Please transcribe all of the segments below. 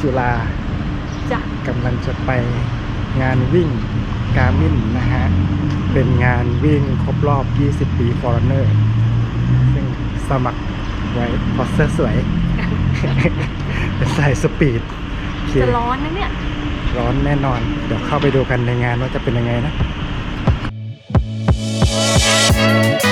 จุ๊บจุฬาจ้ะกำลังจะไปงานวิ่งกามินนะฮะ เป็นงานวิ่งครบรอบ 20 ปี Foreigner ซึ่งสมัครไว้เพอเสื้อสวย เป็นสายสปีดโอเคจะร้อนนะเนี่ย ร้อนแน่นอน เดี๋ยวเข้าไปดูกันในงานว่าจะเป็นยังไงนะตอ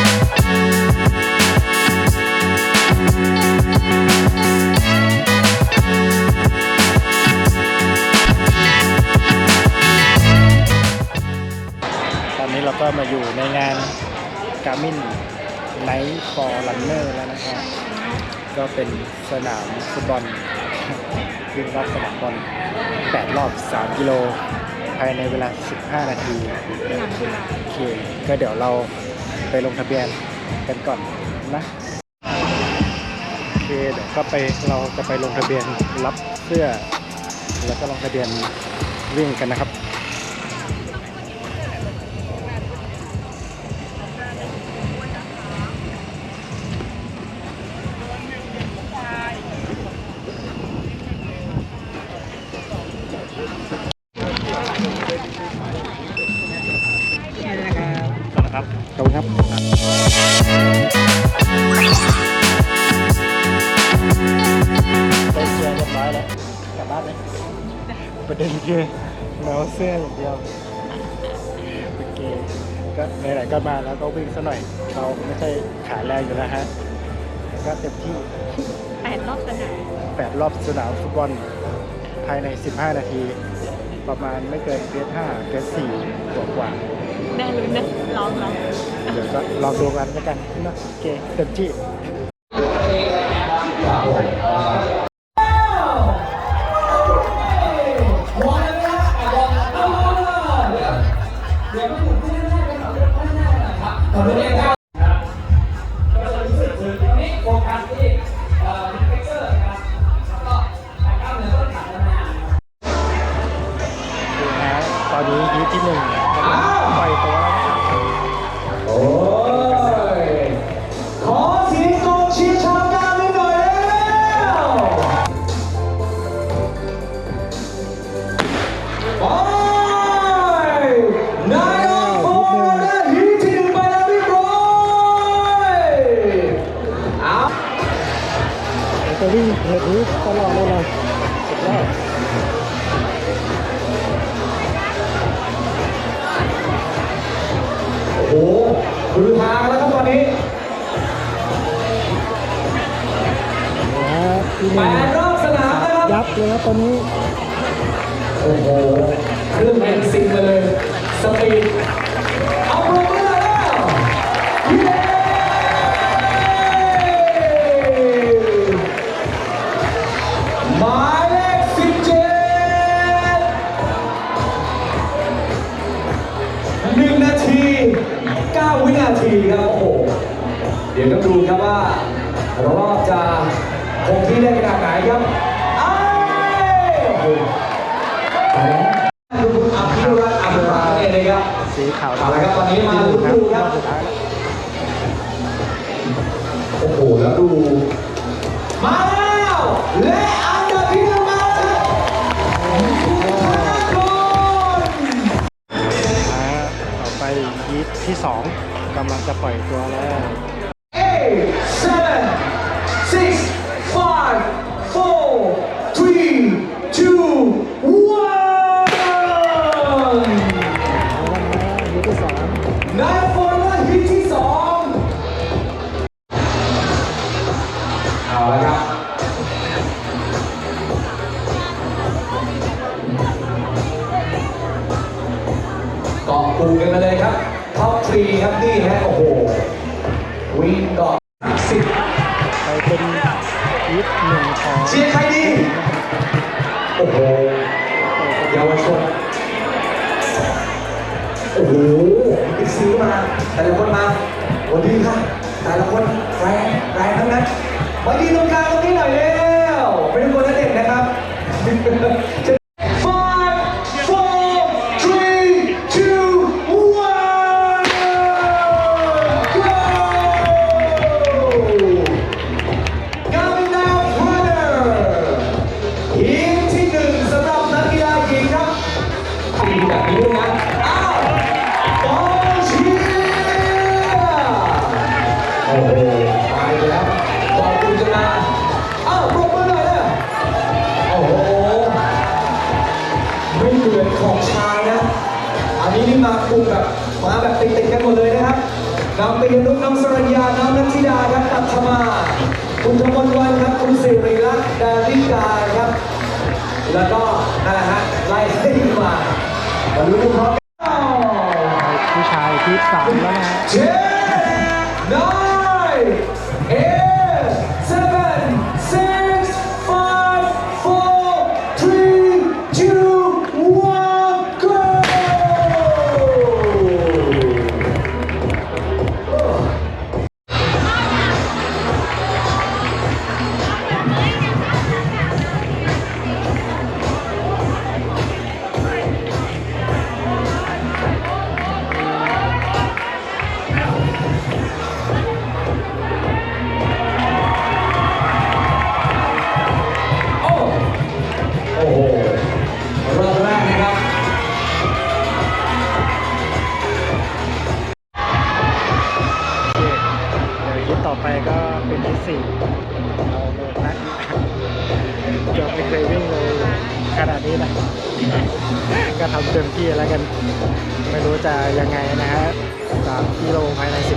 นนี้เราก็มาอยู่ในงาน Garmin Night for Runner แล้วนะฮะก็เป็นสนามฟุตบอลวิ่งรอบสนามบอล8รอบ 3 กิโล ภายในเวลา 15 นาทีโอเคก็เดี๋ยวเราไปลงทะเบียนกันก่อนนะโอเคเดี๋ยวก็ไปเราจะไปลงทะเบียนรับเสื้อ แล้วก็ลงทะเบียนวิ่งกันนะครับ ครับขอบคุณครับไปเชียร์เรียบร้อยแล้วกลับบ้านไหมประเด็นคือเราเสื้ออย่างเดียวโอเคก็ไหนๆก็มาแล้วก็วิ่งซะหน่อย เราไม่ใช่ขาแรงอยู่แล้วฮะแต่ก็เต็มที่แปดรอบสนาม8รอบสนามฟุตบอลภายใน 15 นาที ประมาณไม่เกินเกส5เกส4กว่ากว่าแน่เลยนะลองลองๆเดี๋ยวก็ลองดูกันแล้วกันนะโอเคเต็มที่ดู นายออฟโฟร์ได้ฮีทที่หนึ่งไปแล้วเรียบร้อยเอาเราจะวิ่งเหตุนี้ตลอดเลยเราสุดยอดโอ้โหคือทางแล้วครับตอนนี้นะฮะที่หแปนึ่งดรอบสนามนะครับยับเลยครับตอนนี้ อ้โหเครื่องเบนซินมาเลย สปีดเอาลงมาแล้วเย้หมายเลขสิบเจ็ดหนึ่งนาทีเก้าวินาทีครับ โอ้โห เดี๋ยวต้องดูครับว่ารอบจะคงที่ได้ขนาดไหนครับ สีขาวเอาละครับตอนนี้มาที่หนึ่งดูครับรอบสุดท้ายแล้วโอ้โหแล้วดู มาแล้วและอันดับที่หนึ่งมาแล้วคุณนะฮะต่อไปฮีทที่สองกำลังจะปล่อยตัวแล้ว นายฟอร์ว่าฮิตที่สองเอาละครับ เกาะปูกันมาเลยครับ ท็อปทรีครับนี่ฮะโอ้โห วิ่งเกาะสิบไปเป็นฮีทหนึ่งของเชียร์ใครดี โอ้โหเยาวชน โอ้โหอีกซื้อมาแต่ละคนมาวันดีค่ะแต่ละคนแรงแรงทั้งนั้นมาดีตรงกลางตรงนี้หน่อยแล้วไปดูคนนัเด็กนะครับ Five, four, three, two, one, go! Coming down runner ทีมที่หนึ่งสำหรับนักกีฬาหญิงครับทีมแบบนี้ โอ้โหตายไปแล้วบอลคุณจะมาอ้าวปรบมือหน่อยนะโอ้โหไม่เหมือนของชายนะ อันนี้นี่มากลุ่มแบบมาแบบติดๆกันหมดเลยนะครับน้องปียนุชน้องสรัญญาน้องนัทธิดาครับตัชมา คุณธมนวันครับ คุณสิริรัตน์ดาริกาครับ แล้วก็นั่นแหละฮะไล่ให้มามาลุ้นพร้อมกันผู้ชายที่สามแล้วนะฮะ 10, 9,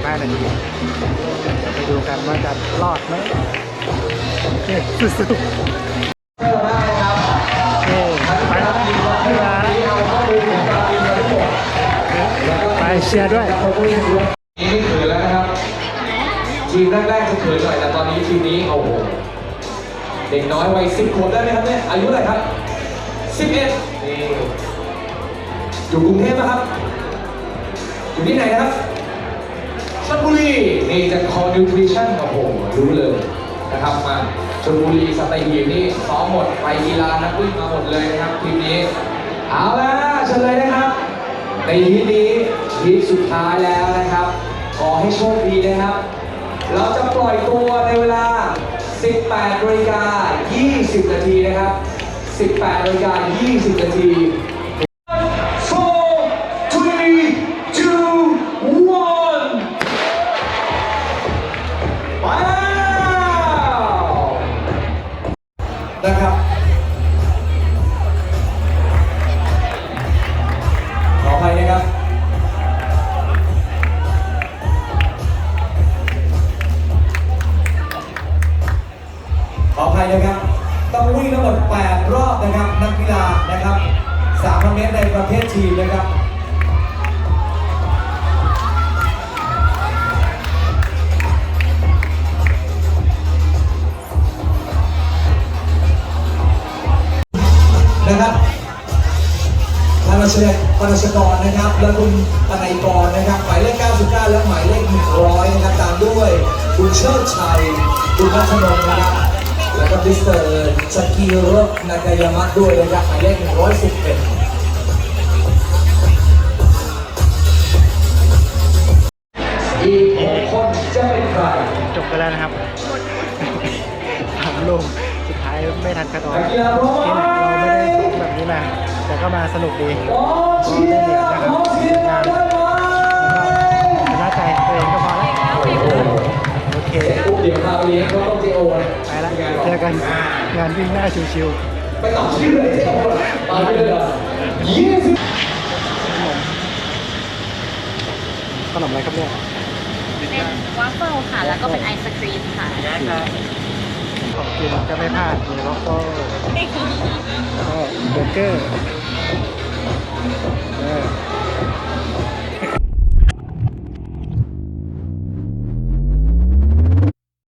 ภายใน15นาทีเลยไปดูกันว่าจะรอดไหมโอเคสู้ๆได้ครับโอเคไปแล้วไปเชียร์ด้วยนี่ไม่เขินแล้วนะครับ ทีมแรกๆจะเขินหน่อยแต่ตอนนี้ทีมนี้โอ้โหเด็กน้อยวัยสิบขวบได้ไหมครับเนี่ยอายุเท่าไหร่ครับสิบเอ็ดอยู่กรุงเทพนะครับ อยู่ที่ไหนนะครับ ชลบุรีนี่จะคอนิวทริชั่นโอ้โหรู้เลยนะครับมาชลบุรีสตหีบนี่ซ้อมหมดไปกีฬานักวิ่งมาหมดเลยนะครับทีมนี้เอาละเชิญเลยนะครับในทีนี้ทีสุดท้ายแล้วนะครับ ขอให้โชคดีนะครับ เราจะปล่อยตัวในเวลา 18นาฬิกา20 นาทีนะครับ 18นาฬิกา20 นาที ชเดปานชกรนะครับ และคุณปนัยกรนะครับ หมายเลข 99 และหมายเลข 100 นะครับ ตามด้วยคุณเชิดชัย คุณพัฒนนท์นะครับ แล้วก็มิสเตอร์สกีโรนากายามะด้วยนะครับ หมายเลข 111อีกหกคนจะเป็นใครจบไปแล้วนะครับถามลงสุดท้ายไม่ทันคัดออกนักกีฬาพร้อมไหมที่ไหนเราไม่ได้ซ้อมแบบนี้มา แต่ก็มาสนุกดีขอเชียร์ขอเชียร์ได้ไหมชนะใจตัวเองก็พอแล้วโอเคเสร็จปุ๊บเดี๋ยวพาไปเลี้ยงเขาต้องเจโอนะไปแล้วเจอกันงานวิ่งหน้าชิวไปต่อชื่อเลยเจโอตามไปเลยเหรอยี่สิบๆขนมอะไรครับเนี่ยเป็นวาฟเฟิลค่ะ แล้วก็เป็นไอศครีมค่ะ ของกินก็ไม่พลาดมีล็อกเฟิลแล้วก็เบอร์เกอร์